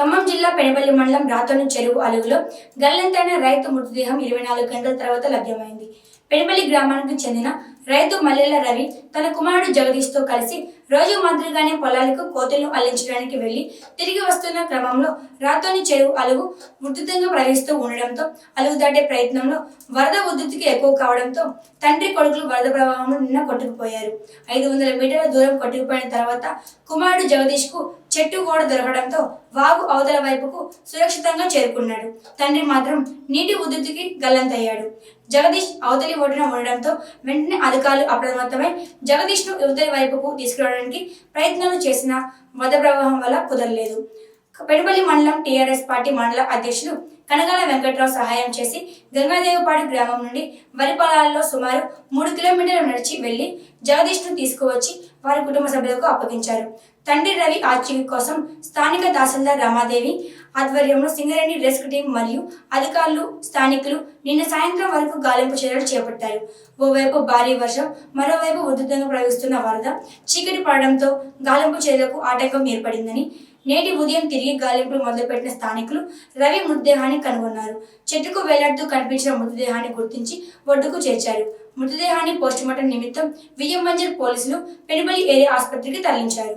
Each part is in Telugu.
ఖమ్మం జిల్లా పెనపల్లి మండలం రాతోని చెరువు అలుగులో గల్లంతైన రైతు మృతదేహం ఇరవై నాలుగు గంటల తర్వాత లభ్యమైంది. పెనపల్లి గ్రామానికి చెందిన రైతు మల్లెల రవి తన కుమారుడు జగదీష్తో కలిసి రోజు మాదిరిగానే పొలాలకు కోతులను అల్లించడానికి వెళ్ళి తిరిగి వస్తున్న క్రమంలో రాతోని చెరువు అలుగు ఉధృతంగా ప్రవహిస్తూ ఉండడంతో అలుగు దాటే ప్రయత్నంలో వరద ఉధృతికి ఎక్కువ కావడంతో తండ్రి కొడుకులు వరద ప్రవాహంలో నిన్న కొట్టుకుపోయారు. ఐదు వందల మీటర్ల దూరం కొట్టుకుపోయిన తర్వాత కుమారుడు జగదీష్కు చెట్టు గోడ దొరకడంతో వాగు అవతల వైపుకు సురక్షితంగా చేరుకున్నాడు. తండ్రి మాత్రం నీటి ఉధృతికి గల్లంతయ్యాడు. జగదీష్ అవతలి ఒడ్డున ఉండడంతో వెంటనే అధికారులు అప్రమత్తమై జగదీష్ను వైపుకు తీసుకురావడానికి ప్రయత్నాలు చేసిన మత ప్రవాహం వల్ల కుదరలేదు. పెనుపల్లి మండలం టీఆర్ఎస్ పార్టీ మండల అధ్యక్షులు కనగాల వెంకట్రావు సహాయం చేసి గంగాదేవిపాడు గ్రామం నుండి వరి పొలాలలో సుమారు మూడు కిలోమీటర్లు నడిచి వెళ్ళి జగదీష్ను తీసుకువచ్చి వారి కుటుంబ సభ్యులకు అప్పగించారు. తండ్రి రవి ఆచూకీ కోసం స్థానిక తహసీల్దార్ రమాదేవి ఆధ్వర్యంలో సింగరేణి రెస్క్యూ టీం మరియు అధికారులు స్థానికులు నిన్న సాయంత్రం వరకు గాలింపు చర్యలు చేపట్టారు. ఓవైపు భారీ వర్షం మరోవైపు ఉధృతంగా ప్రవహిస్తున్న వరద చీకటి పడడంతో గాలింపు చర్యలకు ఆటంకం ఏర్పడిందని నేటి ఉదయం తిరిగి గాలింపులు మొదలుపెట్టిన స్థానికులు రవి మృతదేహాన్ని కనుగొన్నారు. చెట్టుకు వేలాడుతూ కనిపించిన మృతదేహాన్ని గుర్తించి ఒడ్డుకు చేర్చారు. మృతదేహాన్ని పోస్టుమార్టం నిమిత్తం విజయమంజర్ పోలీసులు పెనుబలి ఏరియా ఆసుపత్రికి తరలించారు.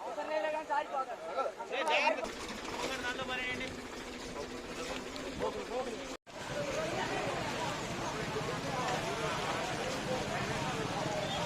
అవసరం లేదు కానీ సారిపోతారు